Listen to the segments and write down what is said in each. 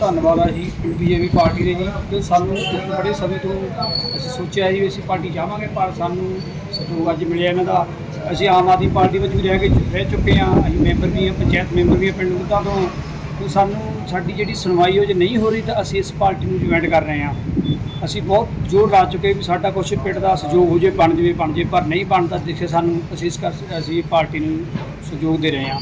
ਧੰਨਵਾਦ ਆ ਜੀ ਬੀਜੇਪੀ ਪਾਰਟੀ ਦੇ ਜੀ। ਤੇ ਸਾਨੂੰ ਇੱਕ ਬੜੇ ਸਮੇਂ ਤੋਂ ਅਸੀਂ ਸੋਚਿਆ ਜੀ ਵੀ ਅਸੀਂ ਪਾਰਟੀ ਜਾਵਾਂਗੇ, ਪਰ ਸਾਨੂੰ ਸਹਿਯੋਗ ਅੱਜ ਮਿਲਿਆ ਇਹਨਾਂ ਦਾ। ਅਸੀਂ ਆਮ ਆਦਮੀ ਪਾਰਟੀ ਵਿੱਚ ਵੀ ਰਹਿ ਕੇ ਰਹਿ ਚੁੱਕੇ ਹਾਂ। ਅਸੀਂ ਮੈਂਬਰ ਵੀ ਹਾਂ, ਪੰਚਾਇਤ ਮੈਂਬਰ ਵੀ ਹਾਂ ਪਿੰਡ ਮੁੱਦਾ ਤੋਂ। ਤੇ ਸਾਨੂੰ ਸਾਡੀ ਜਿਹੜੀ ਸੁਣਵਾਈ ਉਹ ਜੇ ਨਹੀਂ ਹੋ ਰਹੀ ਤਾਂ ਅਸੀਂ ਇਸ ਪਾਰਟੀ ਨੂੰ ਜੁਆਇਨ ਕਰ ਰਹੇ ਹਾਂ। ਅਸੀਂ ਬਹੁਤ ਜ਼ੋਰ ਲਾ ਚੁੱਕੇ ਵੀ ਸਾਡਾ ਕੁਛ ਪਿੰਡ ਦਾ ਸਹਿਯੋਗ ਹੋ ਜੇ, ਬਣ ਜਾਵੇ, ਬਣ ਜੇ, ਪਰ ਨਹੀਂ ਬਣਦਾ। ਦੇਖੇ ਸਾਨੂੰ ਅਸੀਂ ਇਸ ਕਰ ਅਸੀਂ ਪਾਰਟੀ ਨੂੰ ਸਹਿਯੋਗ ਦੇ ਰਹੇ ਹਾਂ।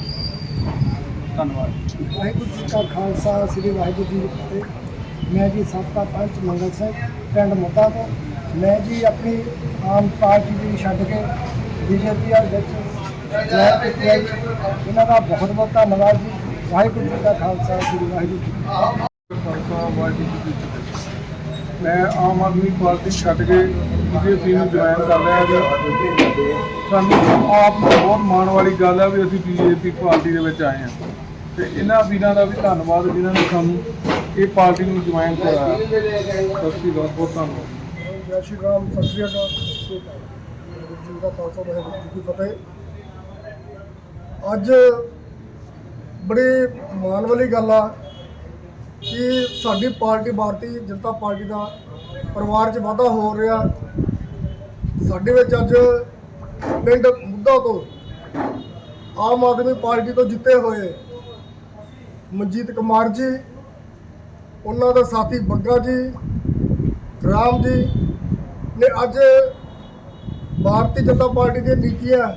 ਧੰਨਵਾਦ। ਵਾਹਿਗੁਰੂ ਜੀ ਕਾ ਖਾਲਸਾ ਸ੍ਰੀ ਵਾਹਿਗੁਰੂ ਜੀ ਕੀ ਫਤਿਹ। ਮੈਂ ਜੀ ਸਾਬਕਾ ਪੰਚ ਮੰਗਲ ਸਿੰਘ ਪਿੰਡ ਮੁੱਦਾ ਤੋਂ। ਮੈਂ ਜੀ ਆਪਣੀ ਆਮ ਪਾਰਟੀ ਦੀ ਛੱਡ ਕੇ ਬੀਜੇਪੀ ਆ ਵਿੱਚ ਜੀ। ਇਹਨਾਂ ਦਾ ਬਹੁਤ ਬਹੁਤ ਧੰਨਵਾਦ ਜੀ। ਵਾਹਿਗੁਰੂ ਜੀ ਕਾ ਖਾਲਸਾ ਸ੍ਰੀ ਵਾਹਿਗੁਰੂ ਜੀ ਕੀ ਫਤਿਹ। ਮੈਂ ਆਮ ਆਦਮੀ ਪਾਰਟੀ ਛੱਡ ਕੇ ਬੀਜੇਪੀ ਨੂੰ ਜੁਆਇਨ ਕਰ ਲਿਆ ਜੀ। ਸਾਨੂੰ ਆਪ ਨੂੰ ਬਹੁਤ ਮਾਣ ਵਾਲੀ ਗੱਲ ਹੈ ਵੀ ਅਸੀਂ ਬੀਜੇਪੀ ਪਾਰਟੀ ਦੇ ਵਿੱਚ ਆਏ ਹਾਂ। ਤੇ ਇਹਨਾਂ ਵੀਰਾਂ ਦਾ ਵੀ ਧੰਨਵਾਦ, ਜਿਨ੍ਹਾਂ ਨੇ ਸਾਨੂੰ ਇਹ ਪਾਰਟੀ ਨੂੰ ਜੁਆਇਨ ਕਰਾਇਆ। ਸਤਿ ਸ਼੍ਰੀ ਅਕਾਲ, ਬਹੁਤ ਧੰਨਵਾਦ। ਜੈ ਸ਼੍ਰੀ ਰਾਮ ਸਤਿ ਸ਼੍ਰੀ ਅਕਾਲ। ਜੀ ਕਾ ਖਾਲਸਾ ਵਾਹਿਗੁਰੂ ਜੀ ਕੀ ਫਤਿਹ। ਅੱਜ ਬੜੀ ਮਾਣ ਵਾਲੀ ਗੱਲ ਆ ਕਿ ਸਾਡੀ ਪਾਰਟੀ ਭਾਰਤੀ ਜਨਤਾ ਪਾਰਟੀ ਦਾ ਪਰਿਵਾਰ 'ਚ ਵਾਧਾ ਹੋ ਰਿਹਾ। ਸਾਡੇ ਵਿੱਚ ਅੱਜ ਪਿੰਡ ਮੁੱਦਾ ਤੋਂ ਆਮ ਆਦਮੀ ਪਾਰਟੀ ਤੋਂ ਜਿੱਤੇ ਹੋਏ ਮਨਜੀਤ ਕੁਮਾਰ ਜੀ, ਉਹਨਾਂ ਦਾ ਸਾਥੀ ਬੱਗਾ ਜੀ, ਰਾਮ ਜੀ ਨੇ ਅੱਜ ਭਾਰਤੀ ਜਨਤਾ ਪਾਰਟੀ ਦੀਆਂ ਨੀਤੀਆਂ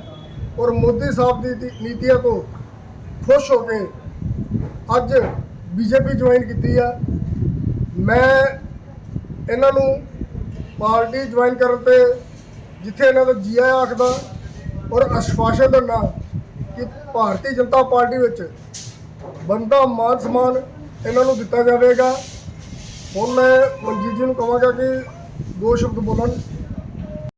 ਔਰ ਮੋਦੀ ਸਾਹਿਬ ਦੀ ਨੀਤੀਆਂ ਤੋਂ ਖੁਸ਼ ਹੋ ਕੇ ਅੱਜ ਬੀਜੇਪੀ ਜੁਆਇਨ ਕੀਤੀ ਆ। ਮੈਂ ਇਹਨਾਂ ਨੂੰ ਪਾਰਟੀ ਜੁਆਇਨ ਕਰਨ ਤੇ ਜਿੱਥੇ ਇਹਨਾਂ ਦਾ ਜੀਆ ਆਖਦਾ ਔਰ ਅਸ਼ਵਾਸਨ ਦਿੰਦਾ ਕਿ ਭਾਰਤੀ ਜਨਤਾ ਪਾਰਟੀ ਵਿੱਚ ਬੰਦਾ ਮਾਨ ਸਮਾਨ ਇਹਨਾਂ ਨੂੰ ਦਿੱਤਾ ਜਾਵੇਗਾ। ਹੁਣ ਮੈਂ ਮਨਜੀਤ ਜੀ ਨੂੰ ਕਹਾਂਗਾ ਕਿ ਦੋ ਸ਼ਬਦ ਬੋਲਣ।